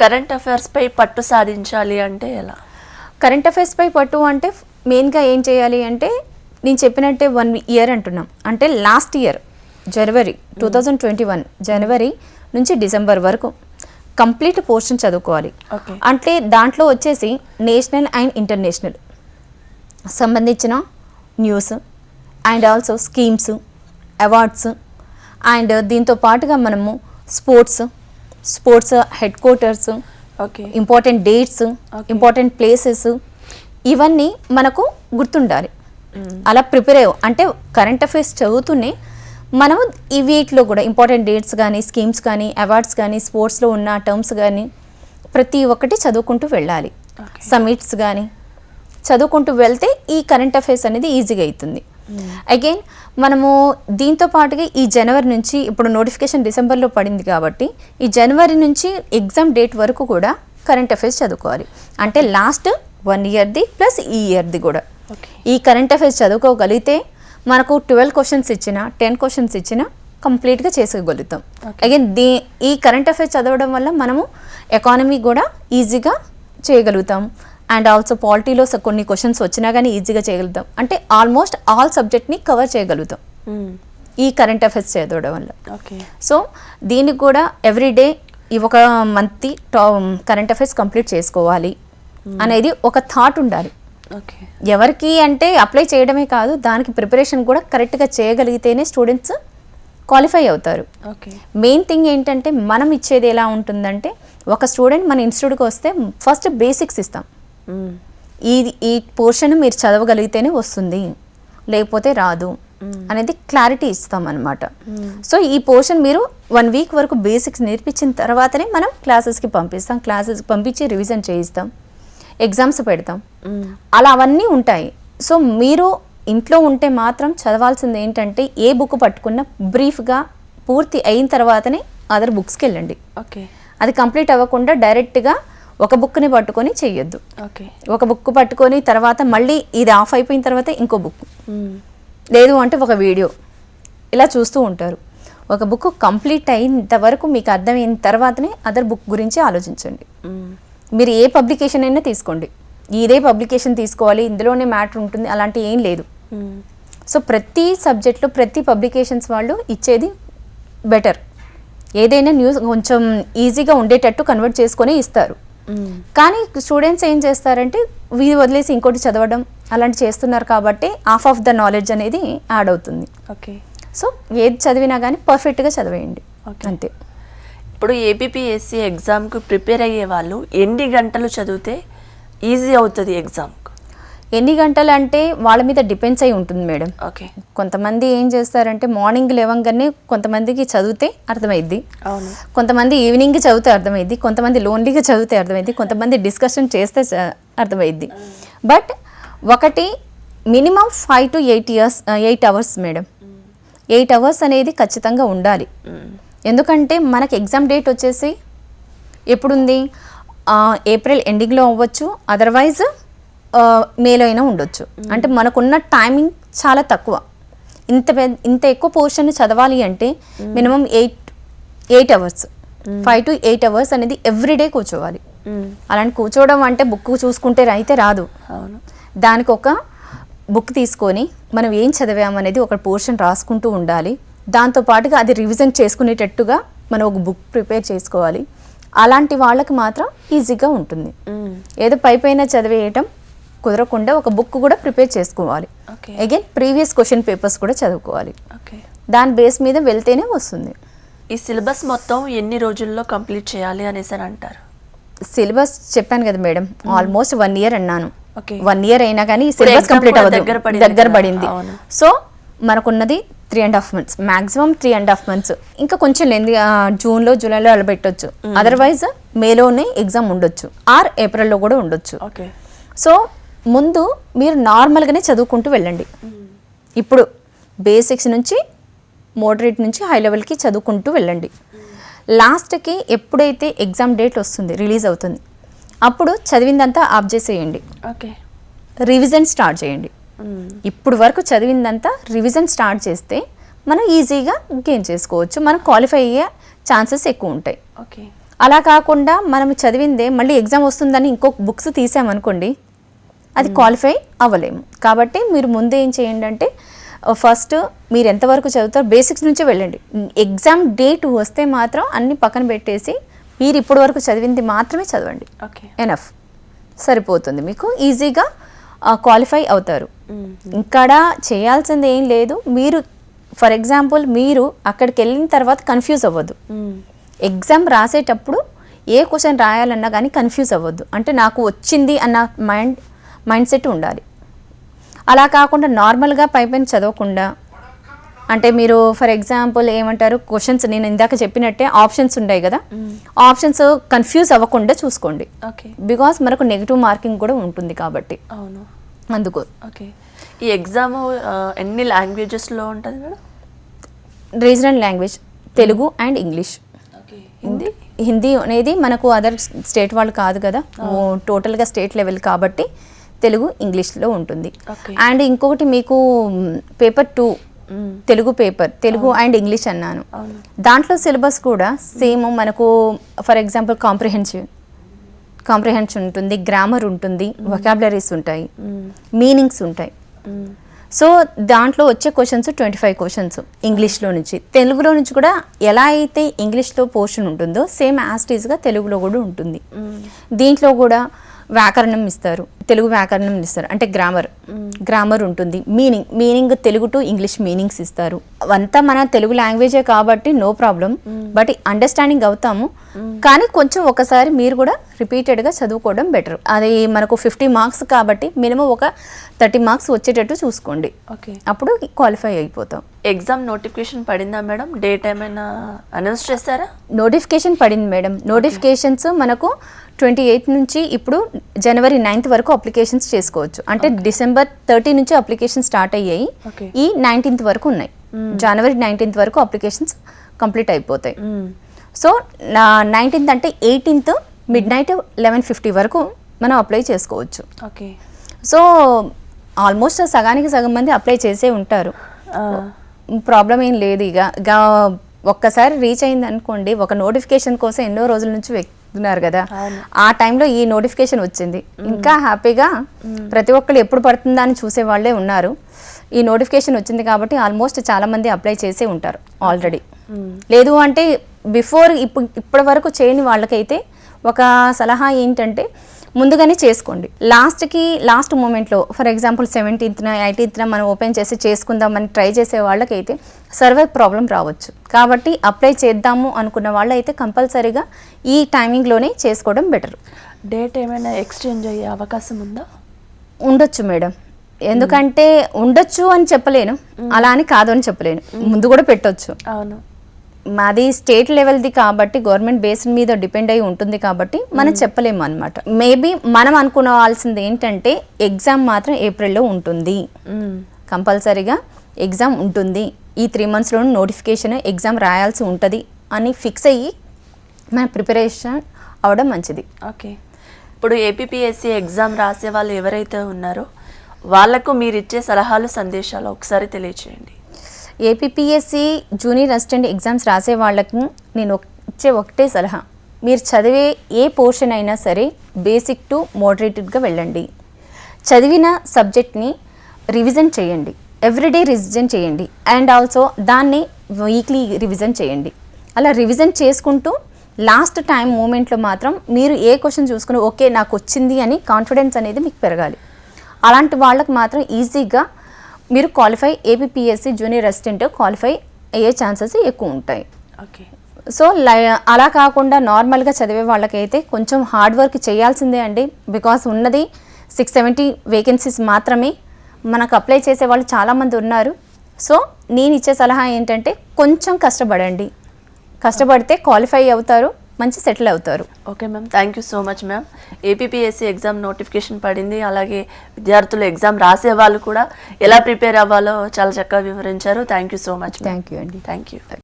Current అఫైర్స్పై పట్టు సాధించాలి అంటే ఎలా? కరెంట్ అఫైర్స్పై పట్టు అంటే మెయిన్గా ఏం చేయాలి అంటే నేను చెప్పినట్టే వన్ ఇయర్ అంటున్నాం. అంటే లాస్ట్ ఇయర్ జనవరి టూ థౌజండ్ ట్వంటీ వన్ జనవరి నుంచి డిసెంబర్ వరకు కంప్లీట్ పోర్షన్ చదువుకోవాలి. ఓకే అంటే దాంట్లో వచ్చేసి నేషనల్ అండ్ ఇంటర్నేషనల్ సంబంధించిన news and also schemes awards and దీంతో పాటుగా మనము sports sports headquarters okay. Important dates important places ఇవన్నీ మనకు గుర్తుండాలి. అలా ప్రిపేర్ అయ్యో అంటే కరెంట్ అఫైర్స్ చదువుతూనే మనము ఈ వీటిలో కూడా ఇంపార్టెంట్ డేట్స్ కానీ స్కీమ్స్ కానీ అవార్డ్స్ కానీ స్పోర్ట్స్లో ఉన్న టర్మ్స్ కానీ ప్రతి ఒక్కటి చదువుకుంటూ వెళ్ళాలి. సమిట్స్ కానీ చదువుకుంటూ వెళ్తే ఈ కరెంట్ అఫైర్స్ అనేది ఈజీగా అవుతుంది. అగైన్ మనము దీంతో పాటుగా ఈ జనవరి నుంచి ఇప్పుడు నోటిఫికేషన్ డిసెంబర్లో పడింది కాబట్టి ఈ జనవరి నుంచి ఎగ్జామ్ డేట్ వరకు కూడా కరెంట్ అఫైర్స్ చదువుకోవాలి. అంటే లాస్ట్ వన్ ఇయర్ది ప్లస్ ఈ ఇయర్ది కూడా. ఈ కరెంట్ అఫైర్స్ చదువుకోగలిగితే మనకు ట్వెల్వ్ క్వశ్చన్స్ ఇచ్చిన టెన్ క్వశ్చన్స్ ఇచ్చిన కంప్లీట్గా చేసుకోగలుగుతాం. అగైన్ దీ ఈ కరెంట్ అఫైర్స్ చదవడం వల్ల మనము ఎకానమీ కూడా ఈజీగా చేయగలుగుతాం. అండ్ ఆల్సో పాలిటీలో కొన్ని క్వశ్చన్స్ వచ్చినా కానీ ఈజీగా చేయగలుగుతాం. అంటే ఆల్మోస్ట్ ఆల్ సబ్జెక్ట్ని కవర్ చేయగలుగుతాం. ఈ కరెంట్ అఫైర్స్ చదవడం వల్ల. ఓకే. సో దీనికి కూడా ఎవ్రీడే ఈ ఒక మంత్ కరెంట్ అఫైర్స్ కంప్లీట్ చేసుకోవాలి అనేది ఒక థాట్ ఉండాలి. ఓకే. ఎవరికి అంటే అప్లై చేయడమే కాదు దానికి ప్రిపరేషన్ కూడా కరెక్ట్గా చేయగలిగితేనే స్టూడెంట్స్ క్వాలిఫై అవుతారు. ఓకే. మెయిన్ థింగ్ ఏంటంటే మనం ఇచ్చేది ఎలా ఉంటుందంటే ఒక స్టూడెంట్ మన ఇన్స్టిట్యూట్కి వస్తే ఫస్ట్ బేసిక్స్ ఇస్తాం. ఈ ఈ పోర్షన్ మీరు చదవగలిగితేనే వస్తుంది లేకపోతే రాదు అనేది క్లారిటీ ఇస్తాం అనమాట సో ఈ పోర్షన్ మీరు వన్ వీక్ వరకు బేసిక్స్ నేర్పించిన తర్వాతనే మనం క్లాసెస్కి పంపిస్తాం క్లాసెస్కి పంపించి రివిజన్ చేయిస్తాం ఎగ్జామ్స్ పెడతాం. అలా అవన్నీ ఉంటాయి. సో మీరు ఇంట్లో ఉంటే మాత్రం చదవాల్సింది ఏంటంటే ఏ బుక్ పట్టుకున్నా బ్రీఫ్గా పూర్తి అయిన తర్వాతనే అదర్ బుక్స్కి వెళ్ళండి. ఓకే. అది కంప్లీట్ అవ్వకుండా డైరెక్ట్గా ఒక బుక్ని పట్టుకొని చెయ్యొద్దు. ఓకే. ఒక బుక్ పట్టుకొని తర్వాత మళ్ళీ ఇది ఆఫ్ అయిపోయిన తర్వాత ఇంకో బుక్. లేదు అంటే ఒక వీడియో. ఇలా చూస్తూ ఉంటారు. ఒక బుక్ కంప్లీట్ అయినంత వరకు మీకు అర్థమైన తర్వాతనే అదర్ బుక్ గురించి ఆలోచించండి. మీరు ఏ పబ్లికేషన్ అయినా తీసుకోండి. ఇదే పబ్లికేషన్ తీసుకోవాలి ఇందులోనే మ్యాటర్ ఉంటుంది అలాంటి ఏం లేదు. సో ప్రతి సబ్జెక్ట్లో ప్రతి పబ్లికేషన్స్ వాళ్ళు ఇచ్చేది బెటర్. ఏదైనా న్యూస్ కొంచెం ఈజీగా ఉండేటట్టు కన్వర్ట్ చేసుకొని ఇస్తారు. కానీ స్టూడెంట్స్ ఏం చేస్తారంటే వీధి వదిలేసి ఇంకోటి చదవడం అలాంటి చేస్తున్నారు కాబట్టి హాఫ్ ఆఫ్ ద నాలెడ్జ్ అనేది యాడ్ అవుతుంది. ఓకే సో ఏది చదివినా కానీ పర్ఫెక్ట్గా చదివేయండి. అంతే. ఇప్పుడు ఏబిపిఎస్సి ఎగ్జామ్కి ప్రిపేర్ అయ్యే వాళ్ళు ఎన్ని గంటలు చదివితే ఈజీ అవుతుంది ఎగ్జామ్కు ఎన్ని గంటలు అంటే వాళ్ళ మీద డిపెండ్స్ అయి ఉంటుంది మేడం. ఓకే. కొంతమంది ఏం చేస్తారంటే మార్నింగ్ లేవంగానే కొంతమందికి చదివితే అర్థమైద్ది. కొంతమంది ఈవినింగ్ చదివితే అర్థమైద్ది. కొంతమంది లోన్లీగా చదివితే అర్థమైద్ది. కొంతమంది డిస్కషన్ చేస్తే అర్థమైద్ది. బట్ ఒకటి minimum five to eight years eight hours madam. Eight hours అనేది ఖచ్చితంగా ఉండాలి. ఎందుకంటే మనకి ఎగ్జామ్ డేట్ వచ్చేసి ఎప్పుడుంది? ఏప్రిల్ ఎండింగ్లో అవ్వచ్చు. అదర్వైజ్ మేలో అయినా ఉండొచ్చు. అంటే మనకున్న టైమింగ్ చాలా తక్కువ. ఇంత పెద్ద ఇంత ఎక్కువ పోర్షన్ చదవాలి అంటే minimum eight eight hours. Five to eight hours అనేది ఎవ్రీడే కూర్చోవాలి. అలాంటి కూర్చోవడం అంటే బుక్ చూసుకుంటే అయితే రాదు. దానికి ఒక బుక్ తీసుకొని మనం ఏం చదివామనేది ఒక పోర్షన్ రాసుకుంటూ ఉండాలి. దాంతో పాటుగా అది రివిజన్ చేసుకునేటట్టుగా మనం ఒక బుక్ ప్రిపేర్ చేసుకోవాలి. అలాంటి వాళ్ళకి మాత్రం ఈజీగా ఉంటుంది. ఏదో పై పైన చదివేయటం కుదరకుండా ఒక బుక్ కూడా ప్రిపేర్ చేసుకోవాలి. Okay. Again previous question papers కూడా చదువుకోవాలి. ఓకే. దాని బేస్ మీద వెళ్తేనే వస్తుంది. ఈ సిలబస్ మొత్తం ఎన్ని రోజుల్లో కంప్లీట్ చేయాలి అనేసి అని అంటారు? సిలబస్ చెప్పాను కదా మేడం ఆల్మోస్ట్ వన్ ఇయర్ అన్నాను. ఓకే. వన్ ఇయర్ అయినా కానీ సిలబస్ కంప్లీట్ అవ్వదు. దగ్గర పడింది. సో మనకున్నది three and half months maximum three and half months ఇంకా కొంచెం లెంది జూన్లో జూలైలో అలా పెట్టొచ్చు అదర్వైజ్ మేలోనే ఎగ్జామ్ ఉండొచ్చు. ఆర్ ఏప్రిల్లో కూడా ఉండొచ్చు. ఓకే. సో ముందు మీరు నార్మల్గానే చదువుకుంటూ వెళ్ళండి. ఇప్పుడు బేసిక్స్ నుంచి మోడరేట్ నుంచి హై లెవెల్కి చదువుకుంటూ వెళ్ళండి. లాస్ట్కి ఎప్పుడైతే ఎగ్జామ్ డేట్ వస్తుంది రిలీజ్ అవుతుంది అప్పుడు చదివిందంతా ఆఫ్ చేసేయండి. ఓకే. రివిజన్ స్టార్ట్ చేయండి. ఇప్పుడు వరకు చదివిందంతా రివిజన్ స్టార్ట్ చేస్తే మనం ఈజీగా గెయిన్ చేసుకోవచ్చు. మనం క్వాలిఫై అయ్యే ఛాన్సెస్ ఎక్కువ ఉంటాయి. ఓకే. అలా కాకుండా మనం చదివిందే మళ్ళీ ఎగ్జామ్ వస్తుందని ఇంకొక బుక్స్ తీసామనుకోండి అది క్వాలిఫై అవ్వలేము. కాబట్టి మీరు ముందు ఏం చేయండి అంటే ఫస్ట్ మీరు ఎంతవరకు చదువుతారో బేసిక్స్ నుంచే వెళ్ళండి. ఎగ్జామ్ డేట్ వస్తే మాత్రం అన్ని పక్కన పెట్టేసి మీరు ఇప్పటి వరకు చదివింది మాత్రమే చదవండి. ఓకే. ఎనఫ్ సరిపోతుంది మీకు. ఈజీగా క్వాలిఫై అవుతారు. ఇక్కడ చేయాల్సింది ఏం లేదు. మీరు ఫర్ ఎగ్జాంపుల్ మీరు అక్కడికి వెళ్ళిన తర్వాత కన్ఫ్యూజ్ అవ్వద్దు. ఎగ్జామ్ రాసేటప్పుడు ఏ క్వశ్చన్ రాయాలన్నా కానీ కన్ఫ్యూజ్ అవ్వద్దు. అంటే నాకు వచ్చింది అన్న మైండ్ మైండ్ సెట్ ఉండాలి. అలా కాకుండా నార్మల్గా పైపైన చదవకుండా అంటే మీరు ఫర్ ఎగ్జాంపుల్ ఏమంటారు క్వశ్చన్స్ నేను ఇందాక చెప్పినట్టే ఆప్షన్స్ ఉంటాయి కదా ఆప్షన్స్ కన్ఫ్యూజ్ అవ్వకుండా చూసుకోండి. ఓకే. బికాస్ మనకు నెగిటివ్ మార్కింగ్ కూడా ఉంటుంది కాబట్టి. అవును. అందుకు. ఓకే. ఈ ఎగ్జామ్ ఎన్ని లాంగ్వేజెస్లో ఉంటుంది madam? Regional language Telugu and English. Okay. Hindi? Hindi? అనేది మనకు అదర్ స్టేట్ వాళ్ళు కాదు కదా టోటల్గా స్టేట్ లెవెల్ కాబట్టి తెలుగు ఇంగ్లీష్లో ఉంటుంది. అండ్ ఇంకొకటి మీకు paper two. Telugu paper Telugu and English అన్నాను. దాంట్లో సిలబస్ కూడా సేమ్ మనకు ఫర్ ఎగ్జాంపుల్ కాంప్రిహెన్షన్ కాంప్రిహెన్షన్ ఉంటుంది గ్రామర్ ఉంటుంది వొకాబులరీస్ ఉంటాయి మీనింగ్స్ ఉంటాయి. సో దాంట్లో వచ్చే క్వశ్చన్స్ ట్వంటీ ఫైవ్ క్వశ్చన్స్ ఇంగ్లీష్లో నుంచి. తెలుగులో నుంచి కూడా ఎలా అయితే ఇంగ్లీష్లో పోర్షన్ ఉంటుందో సేమ్ యాస్టీస్గా తెలుగులో కూడా ఉంటుంది. దీంట్లో కూడా వ్యాకరణం ఇస్తారు. తెలుగు వ్యాకరణం ఇస్తారు. అంటే గ్రామర్ గ్రామర్ ఉంటుంది. Meaning meaning Telugu to English meanings ఇస్తారు. అవంతా మన తెలుగు లాంగ్వేజే కాబట్టి నో ప్రాబ్లం బట్ అండర్స్టాండింగ్ అవుతాము. కానీ కొంచెం ఒకసారి మీరు కూడా రిపీటెడ్గా చదువుకోవడం బెటర్ అది మనకు ఫిఫ్టీ మార్క్స్ కాబట్టి మినిమం ఒక థర్టీ మార్క్స్ వచ్చేటట్టు చూసుకోండి. ఓకే అప్పుడు క్వాలిఫై అయిపోతాం. ఎగ్జామ్ నోటిఫికేషన్ పడిందా మేడం? డేట్ ఏమైనా అనౌన్స్ చేస్తారా? నోటిఫికేషన్ పడింది మేడం. నోటిఫికేషన్స్ మనకు ట్వంటీ ఎయిత్ నుంచి ఇప్పుడు జనవరి నైన్త్ వరకు అప్లికేషన్స్ చేసుకోవచ్చు. అంటే డిసెంబర్ థర్టీ నుంచి అప్లికేషన్ స్టార్ట్ అయ్యాయి. ఈ నైన్టీన్త్ వరకు ఉన్నాయి. జనవరి నైన్టీన్త్ వరకు అప్లికేషన్స్ కంప్లీట్ అయిపోతాయి. సో నా నైన్టీన్త్ అంటే eighteenth midnight eleven fifty వరకు మనం అప్లై చేసుకోవచ్చు. ఓకే సో ఆల్మోస్ట్ సగానికి సగం మంది అప్లై చేసే ఉంటారు. ప్రాబ్లం ఏం లేదు ఇక. ఇక ఒక్కసారి రీచ్ అయింది అనుకోండి ఒక నోటిఫికేషన్ కోసం ఎన్నో రోజుల నుంచి వెతున్నారు కదా. ఆ టైంలో ఈ నోటిఫికేషన్ వచ్చింది. ఇంకా హ్యాపీగా ప్రతి ఒక్కరు ఎప్పుడు పడుతుందా అని చూసే వాళ్ళే ఉన్నారు. ఈ నోటిఫికేషన్ వచ్చింది కాబట్టి ఆల్మోస్ట్ చాలా మంది అప్లై చేసే ఉంటారు ఆల్రెడీ. లేదు అంటే బిఫోర్ ఇప్పుడు ఇప్పటి వరకు చేయని వాళ్ళకైతే ఒక సలహా ఏంటంటే ముందుగానే చేసుకోండి. లాస్ట్కి లాస్ట్ మూమెంట్లో ఫర్ ఎగ్జాంపుల్ సెవెంటీన్త్న ఎయిటీన్త్న మనం ఓపెన్ చేసి చేసుకుందామని ట్రై చేసే వాళ్ళకైతే సర్వర్ ప్రాబ్లం రావచ్చు. కాబట్టి అప్లై చేద్దాము అనుకున్న వాళ్ళైతే కంపల్సరీగా ఈ టైమింగ్లోనే చేసుకోవడం బెటర్. డేట్ ఏమైనా ఎక్స్చేంజ్ అయ్యే అవకాశం ఉందా? ఉండొచ్చు మేడం. ఎందుకంటే ఉండొచ్చు అని చెప్పలేను. అలా అని కాదు అని చెప్పలేను. ముందు కూడా పెట్టొచ్చు. అవును. మాది స్టేట్ లెవెల్ది కాబట్టి గవర్నమెంట్ బేస్ మీద డిపెండ్ అయి ఉంటుంది కాబట్టి మనం చెప్పలేము అనమాట మేబీ మనం అనుకోవాల్సింది ఏంటంటే ఎగ్జామ్ మాత్రం ఏప్రిల్లో ఉంటుంది. కంపల్సరీగా ఎగ్జామ్ ఉంటుంది. ఈ త్రీ మంత్స్లో నోటిఫికేషన్ ఎగ్జామ్ రాయాల్సి ఉంటుంది అని ఫిక్స్ అయ్యి మన ప్రిపరేషన్ అవడం మంచిది. ఓకే. ఇప్పుడు ఏపీపీఎస్సీ ఎగ్జామ్ రాసే వాళ్ళు ఎవరైతే ఉన్నారో వాళ్ళకు మీరు ఇచ్చే సలహాలు సందేశాలు ఒకసారి తెలియచేయండి. ఏపీపీఎస్సి జూనియర్ అసిస్టెంట్ ఎగ్జామ్స్ రాసే వాళ్ళకి నేను ఇచ్చే ఒకటే సలహా. మీరు చదివే ఏ పోర్షన్ అయినా సరే బేసిక్ టు మోడరేటెడ్గా వెళ్ళండి. చదివిన సబ్జెక్ట్ని రివిజన్ చేయండి. ఎవ్రీడే రివిజన్ చేయండి. అండ్ ఆల్సో దాన్ని వీక్లీ రివిజన్ చేయండి. అలా రివిజన్ చేసుకుంటూ లాస్ట్ టైం మూమెంట్లో మాత్రం మీరు ఏ క్వశ్చన్ చూసుకుని ఓకే నాకు వచ్చింది అని కాన్ఫిడెన్స్ అనేది మీకు పెరగాలి. అలాంటి వాళ్ళకి మాత్రం ఈజీగా మీరు qualify APSC junior assistant qualify అయ్యే ఛాన్సెస్ ఎక్కువ ఉంటాయి. ఓకే సో లై- అలా కాకుండా నార్మల్గా చదివే వాళ్ళకైతే కొంచెం హార్డ్ వర్క్ చేయాల్సిందే అండి. బికాస్ ఉన్నది సిక్స్ సెవెంటీ వేకెన్సీస్ మాత్రమే మనకు అప్లై చేసే వాళ్ళు చాలామంది ఉన్నారు. సో నేను ఇచ్చే సలహా ఏంటంటే కొంచెం కష్టపడండి. కష్టపడితే క్వాలిఫై అవుతారు. మంచి సెటిల్ అవుతారు. Okay ma'am thank you so much ma'am APPSC exam notification పడింది. అలాగే విద్యార్థులు ఎగ్జామ్ రాసే వాళ్ళు కూడా ఎలా ప్రిపేర్ అవ్వాలో చాలా చక్కగా వివరించారు. Thank you so much thank you అండి. Thank you